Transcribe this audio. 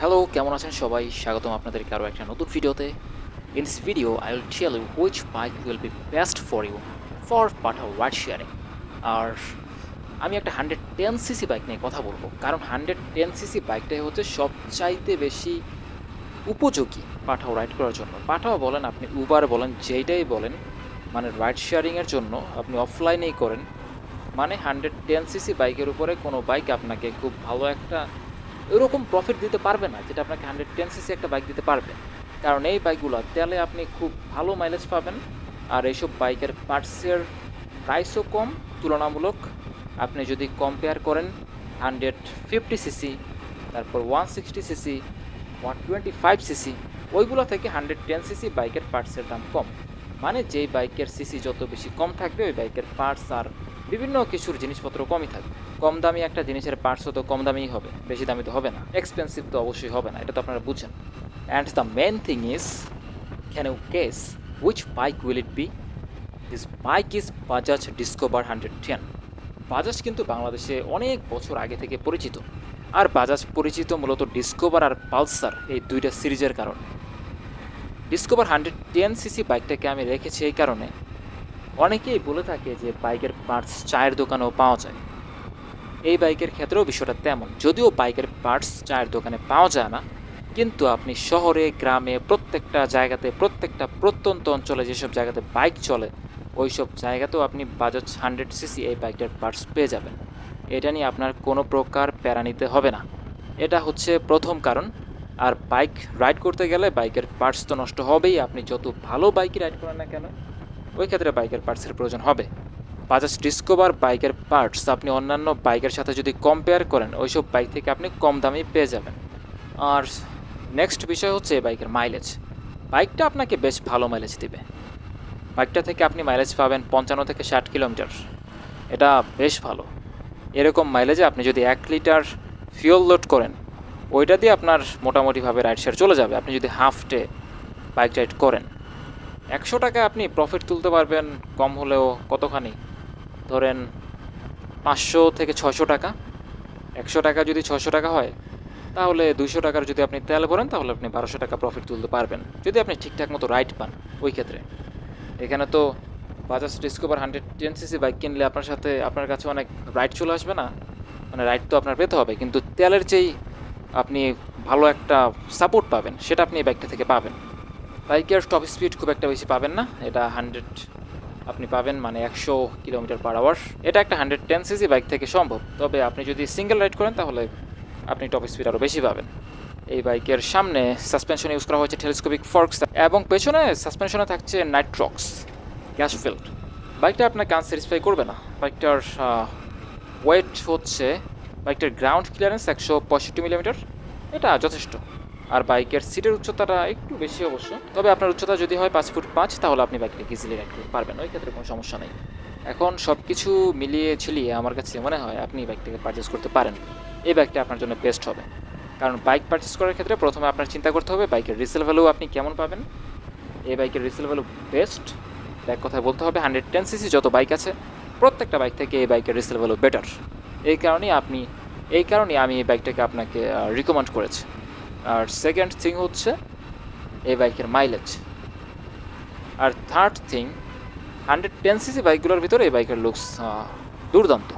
Hello কেমন আছেন সবাই? স্বাগতম আপনাদেরকে আরও একটা নতুন ভিডিওতে। In this video I will tell you which bike will be best for you for Pathao ride sharing আর আমি একটা হান্ড্রেড টেন সিসি বাইক নিয়ে কথা বলব। কারণ হান্ড্রেড টেন সিসি বাইকটাই হচ্ছে সবচাইতে বেশি উপযোগী পাঠাও রাইড করার জন্য। পাঠাও বলেন আপনি উবার বলেন, যেইটাই বলেন মানে রাইড শেয়ারিংয়ের জন্য আপনি অফলাইনেই করেন। মানে হান্ড্রেড টেন সিসি বাইকের উপরে কোনো বাইক আপনাকে খুব ভালো একটা এরকম প্রফিট দিতে পারবে না, যেটা আপনাকে হান্ড্রেড টেন সিসি একটা বাইক দিতে পারবে। কারণ এই বাইকগুলো তেলে আপনি খুব ভালো মাইলেজ পাবেন, আর এইসব বাইকের পার্টসের প্রাইসও কম। তুলনামূলক আপনি যদি কম্পেয়ার করেন হান্ড্রেড ফিফটি সিসি তারপর one sixty CC one twenty five CC ওইগুলো থেকে হান্ড্রেড টেন সিসি বাইকের পার্টসের দাম কম। মানে যেই বাইকের সিসি যত বেশি কম থাকবে, ওই বাইকের পার্টস আর বিভিন্ন কিছুর জিনিসপত্র কমই থাকবে কম দামি একটা জিনিসের পার্টসও তো কম দামিই হবে, বেশি দামি তো হবে না। এক্সপেন্সিভ তো অবশ্যই হবে না, এটা তো আপনারা বুঝেন। And the main thing is can you guess which bike will it be this bike is Bajaj Discover hundred ten Bajaj কিন্তু বাংলাদেশে অনেক বছর আগে থেকে পরিচিত। আর বাজাজ পরিচিত মূলত ডিসকোভার আর পালসার এই দুইটা সিরিজের কারণে। ডিসকোভার হান্ড্রেড টেন সিসি বাইকটাকে আমি রেখেছি এই কারণে। অনেকেই বলে থাকে যে বাইকের পার্টস চায়ের দোকানেও পাওয়া যায়। এই বাইকের ক্ষেত্রেও বিষয়টা তেমন। যদিও বাইকের পার্টস চায়ের দোকানে পাওয়া যায় না, কিন্তু আপনি শহরে, গ্রামে, প্রত্যেকটা জায়গাতে, প্রত্যেকটা প্রত্যন্ত অঞ্চলে যেসব জায়গাতে বাইক চলে ওই সব জায়গাতেও আপনি বাজাজ হান্ড্রেড সিসি এই বাইকটার পার্টস পেয়ে যাবেন। এটা নিয়ে আপনার কোনো প্রকার প্যারা নিতে হবে না। এটা হচ্ছে প্রথম কারণ। আর বাইক রাইড করতে গেলে বাইকের পার্টস তো নষ্ট হবেই। আপনি যত ভালো বাইকই রাইড করেন না কেন ওই ক্ষেত্রে বাইকের পার্টসের প্রয়োজন হবে। বাজাজ ডিসকভার বাইকের পার্টস আপনি অন্যান্য বাইকের সাথে যদি কম্পেয়ার করেন, ওইসব বাইক থেকে আপনি কম দামেই পেয়ে যাবেন। আর নেক্সট বিষয় হচ্ছে বাইকের মাইলেজ বাইকটা আপনাকে বেশ ভালো মাইলেজ দিবে। বাইকটা থেকে আপনি মাইলেজ পাবেন পঞ্চান্ন থেকে ষাট কিলোমিটার এটা বেশ ভালো। এরকম মাইলেজে আপনি যদি এক লিটার ফিউল লোড করেন, ওইটা দিয়ে আপনার মোটামুটিভাবে রাইড শেয়ার চলে যাবে। আপনি যদি হাফ ডে বাইক রাইড করেন। একশো টাকা আপনি প্রফিট তুলতে পারবেন, কম হলেও কতখানি? ধরেন পাঁচশো থেকে ছশো টাকা। একশো টাকা যদি ছশো টাকা হয়, তাহলে দুইশো টাকার যদি আপনি তেল ভরেন, তাহলে আপনি বারোশো টাকা প্রফিট তুলতে পারবেন, যদি আপনি ঠিকঠাক মতো রাইড পান ওই ক্ষেত্রে। এখানে তো Bajaj Discover hundred ten CC bike কিনলে আপনার সাথে আপনার কাছে অনেক রাইড চলে আসবে না? মানে রাইড তো আপনার পেতে হবে, কিন্তু তেলের যেই আপনি ভালো একটা সাপোর্ট পাবেন, সেটা আপনি এই বাইকটা থেকে পাবেন। বাইকের টপ স্পিড খুব একটা বেশি পাবেন না। এটা হান্ড্রেড আপনি পাবেন মানে একশো কিলোমিটার পার আওয়ার এটা একটা হান্ড্রেড টেন সিসি বাইক থেকে সম্ভব। তবে আপনি যদি সিঙ্গেল রাইড করেন, তাহলে আপনি টপ স্পিড আরও বেশি পাবেন। এই বাইকের সামনে সাসপেনশন ইউজ করা হয়েছে টেলিস্কোপিক ফর্কস এবং পেছনে সাসপেনশনে থাকছে নাইট্রক্স গ্যাস ফিল্ড বাইকটা আপনার কান স্যাটিসফাই করবে না। বাইকটার ওয়েট হচ্ছে, বাইকটার গ্রাউন্ড ক্লিয়ারেন্স একশো পঁয়ষট্টি মিলিমিটার এটা যথেষ্ট। আর বাইকের সিটের উচ্চতাটা একটু বেশি অবশ্য। তবে আপনার উচ্চতা যদি হয় পাঁচ ফুট পাঁচ, তাহলে আপনি বাইকটাকে ইজিলি করতে পারবেন, ওই ক্ষেত্রে কোনো সমস্যা নেই। এখন সব কিছু মিলিয়ে ঝুলিয়ে আমার কাছে মনে হয় আপনি বাইকটাকে পারচেস করতে পারেন। এই বাইকটা আপনার জন্য বেস্ট হবে। কারণ বাইক পারচেস করার ক্ষেত্রে প্রথমে আপনার চিন্তা করতে হবে বাইকের রিসেল ভ্যালু আপনি কেমন পাবেন। এই বাইকের রিসেল ভ্যালু বেস্ট এক কথায় বলতে হবে হান্ড্রেড টেন সিসি যত বাইক আছে, প্রত্যেকটা বাইক থেকে এই বাইকের রিসেল ভ্যালু বেটার এই কারণেই আপনি, এই কারণেই আমি এই বাইকটাকে আপনাকে রিকমেন্ড করেছি। আর সেকেন্ড থিং হচ্ছে এই বাইকের মাইলেজ আর third thing hundred ten CC বাইকগুলোর ভিতরে এই বাইকের লুকস দুর্দান্ত।